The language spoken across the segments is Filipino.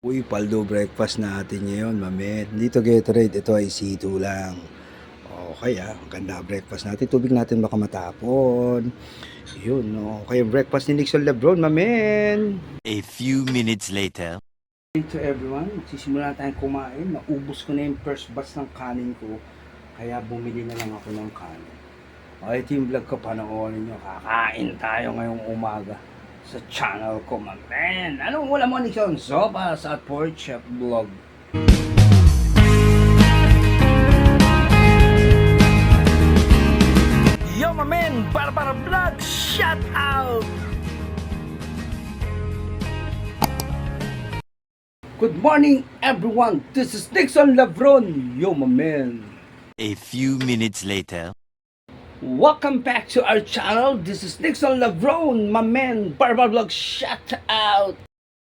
Uy, paldo breakfast natin ngayon, mamen. Dito Gatorade, ito ay C2 lang. Okay ah, ganda breakfast natin. Tubig natin baka matapon. Yun, no. Okay, breakfast ni Nixon Lebron, mamen. A few minutes later. Hey to everyone, sisimula tayong kumain. Naubos ko na yung first batch ng kanin ko. Kaya bumili na lang ako ng kanin. O, ito yung vlog ko, panoorin nyo. Kakain tayo ngayong umaga sa channel ko, mamen. Anong wala mo, Nixon? Sopas at Pork Chef Vlog. Yo, mamen! Para para vlog! Shout out! Good morning, everyone. This is Nixon Lavron. Yo, my man. A few minutes later. Welcome back to our channel. This is Nixon Lavron, my man. Barbar Vlog, shout out.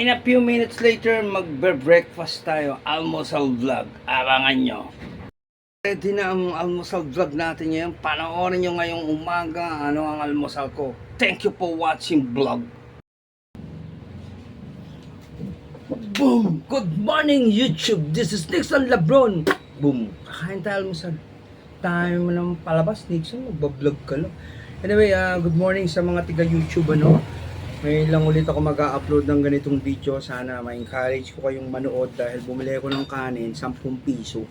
In a few minutes later, magbe-breakfast tayo. Almusal vlog. Abangan nyo. Ready na ang almusal vlog natin ngayon. Panoorin nyo ngayong umaga ano ang almusal ko. Thank you for watching vlog. Boom! Good morning, YouTube! This is Nixon Lebron! Boom! Kakain tayo almusal. Tayo mo ng palabas, Nixon. Magbablog ka lang. Anyway, ah, good morning sa mga tiga-YouTube, ano? Ngayon lang ulit ako mag-upload ng ganitong video. Sana ma-encourage ko kayong manood dahil bumili ako ng kanin, 10 piso.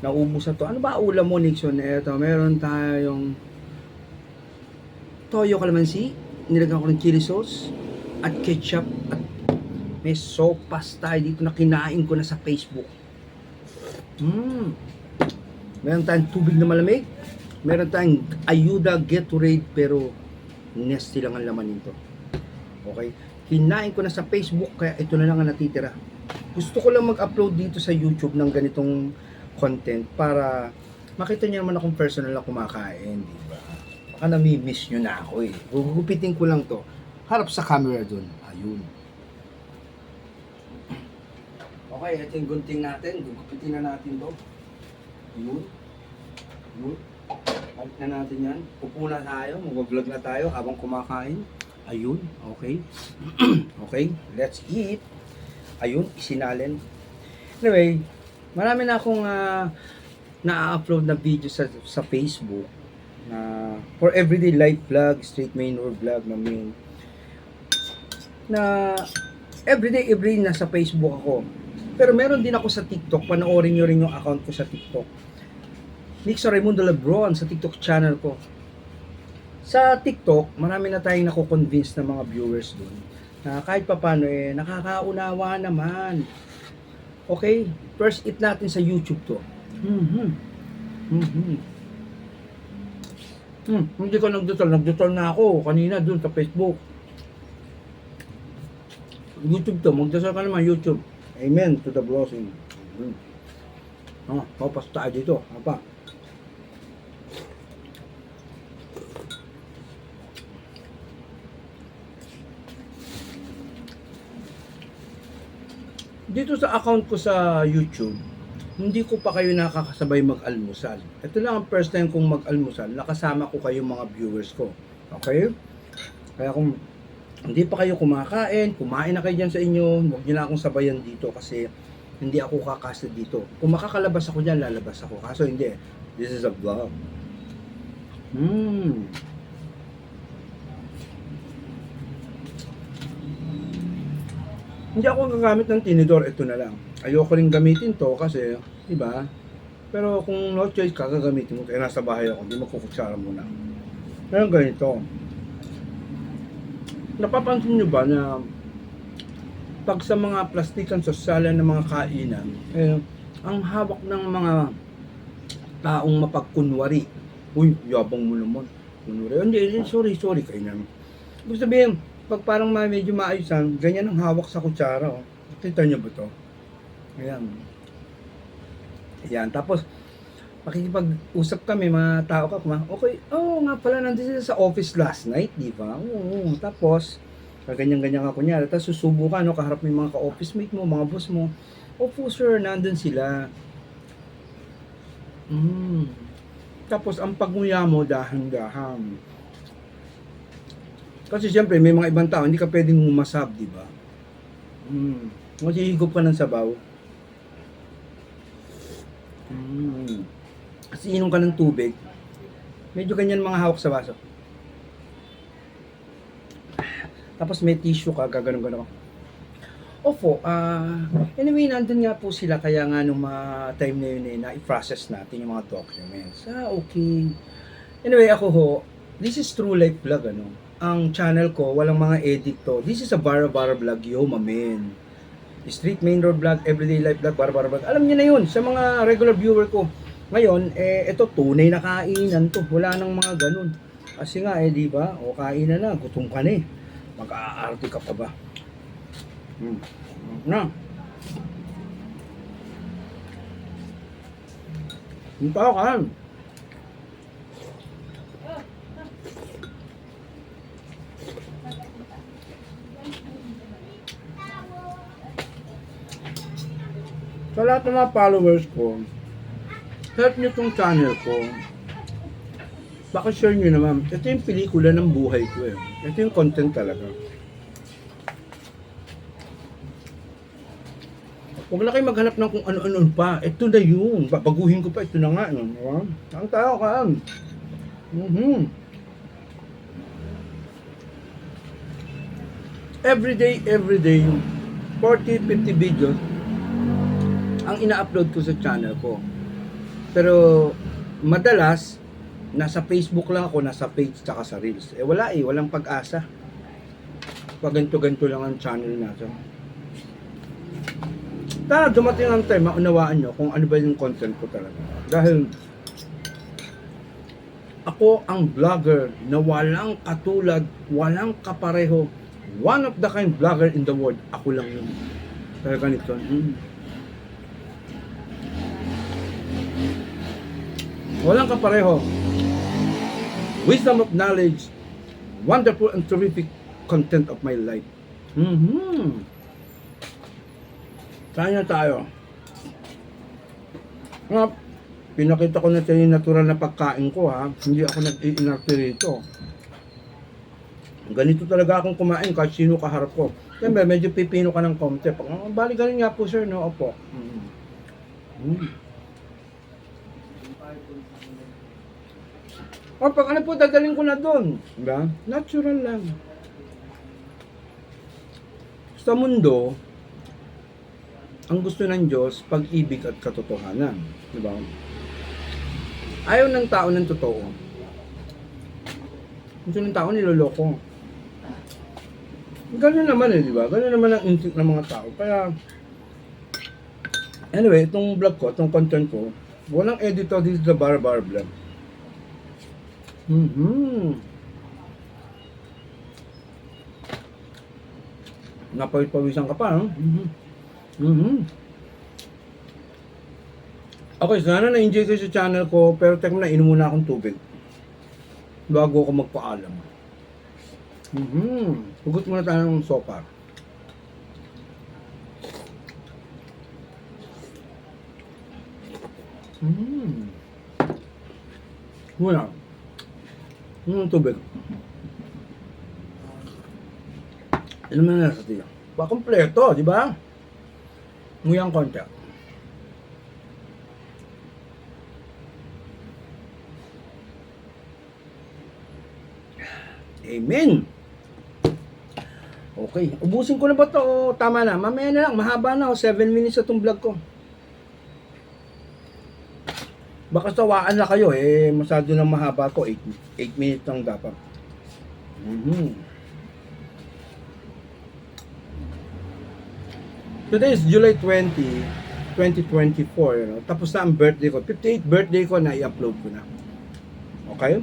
Naubos na to. Ano ba ulam mo, Nixon? Eto, meron tayong toyo kalamansi. Nilagyan ko ng chili sauce at ketchup at may sopas tayo dito na kinain ko na sa Facebook. Mm. Meron tayong tubig na malamig. Meron tayong ayuda Gatorade pero nesty lang ang laman nito. Okay? Kinain ko na sa Facebook kaya ito na lang ang natitira. Gusto ko lang mag-upload dito sa YouTube ng ganitong content para makita niyo naman akong personal na kumakain, di ba? Baka nami-miss nyo na ako eh. Gugupitin ko lang to. Harap sa camera dun. Ayun. Okay, ito yung gunting natin. Gugupitin na natin to. Yun. Yun. Balik na natin yan. Upo na tayo. Mag-vlog na tayo habang kumakain. Ayun. Okay. okay. Let's eat. Ayun. Isinalin. Anyway, marami na akong ah, na-upload na video sa, sa Facebook na for everyday life vlog, street manure vlog na main na everyday everyday nasa Facebook ako. Pero meron din ako sa TikTok. Panoorin nyo rin yung account ko sa TikTok. Nixon Raimundo Lebron sa TikTok channel ko. Sa TikTok, marami na tayong nako-convince ng mga viewers doon na kahit papano eh, nakakaunawa naman. Okay, first eat natin sa YouTube to. Mhm. Mhm. Hmm, hindi ko nagdutol. Nagdutol na ako kanina doon sa Facebook. YouTube to. Magdasal ka naman YouTube. Amen to the blessing. Hmm. Ah, papas tayo dito. Apa? Dito sa account ko sa YouTube, hindi ko pa kayo nakakasabay mag-almusal. Ito lang ang first time kong mag-almusal. Nakasama ko kayo mga viewers ko. Okay? Kaya kung hindi pa kayo kumakain, kumain na kayo dyan sa inyo, huwag niyo na akong sabayan dito kasi hindi ako kakasa dito. Kung makakalabas ako dyan, lalabas ako. Kaso hindi. This is a vlog. Hmm. Hindi ako gagamit ng tinidor, ito na lang. Ayoko rin gamitin to kasi, di ba? Pero kung no choice ka, gagamitin mo. Kaya nasa bahay ako, hindi magkukutsara muna. Pero ganito. Napapansin nyo ba na pag sa mga plastikan sosyalan ng mga kainan, eh, ang hawak ng mga taong mapagkunwari. Uy, yabang mo naman. Kunwari. Hindi, hindi, sorry, sorry kayo naman. Ibig sabihin, pag parang medyo maayusan, ganyan ang hawak sa kutsara. Oh. Kita nyo ba to? Ayan. Ayan. Tapos, makikipag-usap kami, mga tao ka, kuma, okay, oo nga pala, nandito sila sa office last night, di ba? Oo, tapos, ganyan-ganyan ka kunyari, tapos susubo ka, no, kaharap mo yung mga ka-office mate mo, mga boss mo, opo sir, nandun sila. Mm. Tapos, ang pagnguya mo, dahan-dahan. Kasi siyempre, may mga ibang tao, hindi ka pwedeng umasab, di ba? Mm. Masihigop ka ng sabaw. Mm. Kasi inom ka ng tubig. Medyo ganyan mga hawak sa baso. Tapos may tissue ka, gaganon ganon Opo, ah, anyway, nandun nga po sila, kaya nga nung mga time na yun eh, na-process natin yung mga documents. Ah, okay. Anyway, ako ho, this is True Life Vlog, ano. Ang channel ko, walang mga edit to. This is a Bara Bara Vlog, yo, mamen. Street Main Road Vlog, Everyday Life Vlog, Bara Bara Vlog. Alam niyo na yun, sa mga regular viewer ko. Ngayon, eh, ito, tunay na kainan to. Wala nang mga ganun. Kasi nga, eh, di ba? O, kainan na, gutom ka na eh. Mag-aarte ka pa ba? Hmm. Na. Yung tao ka. Sa lahat ng mga followers ko, help nyo tong channel ko. Baka share nyo naman. Ito yung pelikula ng buhay ko eh. Ito yung content talaga. Huwag na kayo maghanap ng kung ano-ano pa. Ito na yun. Babaguhin ko pa. Ito na nga. Diba? Ang tao ka. Mm-hmm. Every day, every day, 40, 50 videos ang ina-upload ko sa channel ko. Pero madalas, nasa Facebook lang ako, nasa page tsaka sa Reels. Eh wala eh, walang pag-asa. Pag ganito-ganito lang ang channel natin. Tara, dumating ang time, maunawaan nyo kung ano ba yung content ko talaga. Dahil, ako ang vlogger na walang katulad, walang kapareho, one of the kind vlogger in the world. Ako lang yun. Kaya ganito. Mm. Walang kapareho. Wisdom of knowledge, wonderful and terrific content of my life. Mm-hmm. Na tayo? Nga, pinakita ko na sa yung natural na pagkain ko ha. Hindi ako nag-i-inarte rito. Ganito talaga akong kumain kahit sino kaharap ko. Siyempre, medyo pipino ka ng konti. Pag, oh, bali ganun nga po sir, no? Opo. Mm. Mm. O pag ano po, dadalhin ko na doon. Diba? Natural lang. Sa mundo, ang gusto ng Diyos, pag-ibig at katotohanan. Di ba? Ayaw ng tao ng totoo. Gusto ng tao niloloko. Ganun naman eh, di ba? Ganun naman ang instinct ng mga tao. Kaya, anyway, itong vlog ko, itong content ko, walang editor, this is the Bar Bar Vlog. Mm-hmm. Napawit-pawisan ka pa, no? Mm-hmm. Mm-hmm. Okay, sana na-enjoy kayo sa channel ko, pero tek mo na, inom muna akong tubig. Bago ako magpaalam. Mm-hmm. Hugot muna tayo ng sopa. Mm. Muna. Mm, tubig. Ano naman na sa tiyo? Pa kompleto, di ba? Nguyang konti. Amen. Okay, ubusin ko na ba to? O tama na. Mamaya na lang, mahaba na. 7 minutes na tong vlog ko. Baka sawaan na kayo eh. Masyado na mahaba to. 8, 8 minutes lang dapat. Mhm. Today is July 20, 2024. You know? Tapos na ang birthday ko. 58th birthday ko na i-upload ko na. Okay?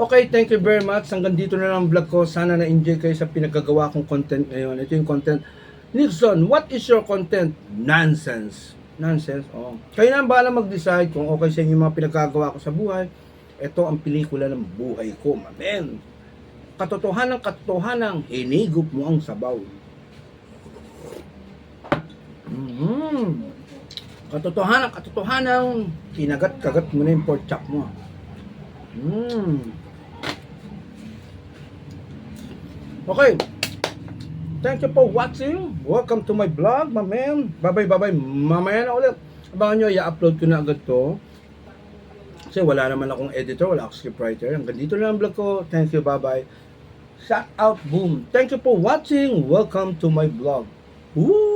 Okay, thank you very much. Hanggang dito na lang ang vlog ko. Sana na-enjoy kayo sa pinagagawa kong content ngayon. Ito yung content. Nixon, what is your content? Nonsense. Nonsense, oh. Kayo na ang bahala mag-decide kung okay sa inyo yung mga pinagagawa ko sa buhay. Ito ang pelikula ng buhay ko, mamen. Katotohanan, katotohanan, hinigop mo ang sabaw. Mm-hmm. Katotohanan, katotohanan, kinagat-kagat mo na yung pork chop mo. Mm. Okay. Thank you for watching. Welcome to my vlog, my man. Bye-bye, bye-bye. Mamaya na ulit. Abangan nyo, i-upload ko na agad to. Kasi wala naman akong editor, wala akong scriptwriter. Hanggang dito na ang vlog ko. Thank you, bye-bye. Shout out, boom. Thank you for watching. Welcome to my vlog. Woo!